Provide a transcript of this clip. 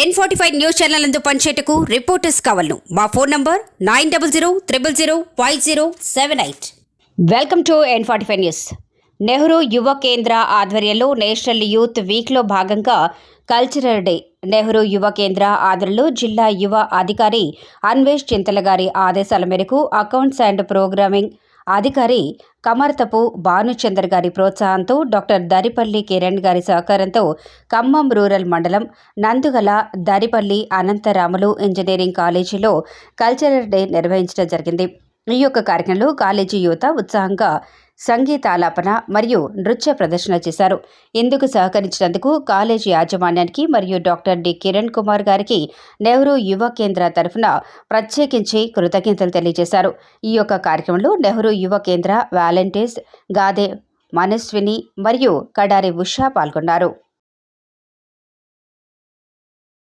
N forty five news channel అందు పనిచేయటకు reporters కావాలను. మా phone number nine double zero triple zero five zero seven eight welcome to N forty five news Nehru Yuva Kendra ఆధ్వర్యంలో national youth వీక్లో భాగంగా cultural day. Nehru Yuva Kendra ఆధ్వర్యంలో జిల్లా యువ అధికారి అన్వేష్ చింతల గారి ఆదేశాల మేరకు అకౌంట్స్ అండ్ ప్రోగ్రామింగ్ అధికారి కమర్తపు భానుచందర్ గారి ప్రోత్సాహంతో డాక్టర్ దరిపల్లి కిరణ్ గారి సహకారంతో ఖమ్మం రూరల్ మండలం నందుగల దరిపల్లి అనంతరాములు ఇంజనీరింగ్ కాలేజీలో కల్చరల్ డే నిర్వహించడం జరిగింది. ఈ యొక్క కార్యక్రమంలో కాలేజీ యువత ఉత్సాహంగా సంగీతాలాపన మరియు నృత్య ప్రదర్శన చేశారు. ఇందుకు సహకరించినందుకు కాలేజీ యాజమాన్యానికి మరియు డాక్టర్ డి. కిరణ్ కుమార్ గారికి నెహ్రూ యువ కేంద్ర తరఫున ప్రత్యేకించి కృతజ్ఞతలు తెలియజేశారు. ఈ యొక్క కార్యక్రమంలో నెహ్రూ యువ కేంద్ర వాలంటీర్స్ గాదే మనస్విని మరియు కడారి ఉషా పాల్గొన్నారు.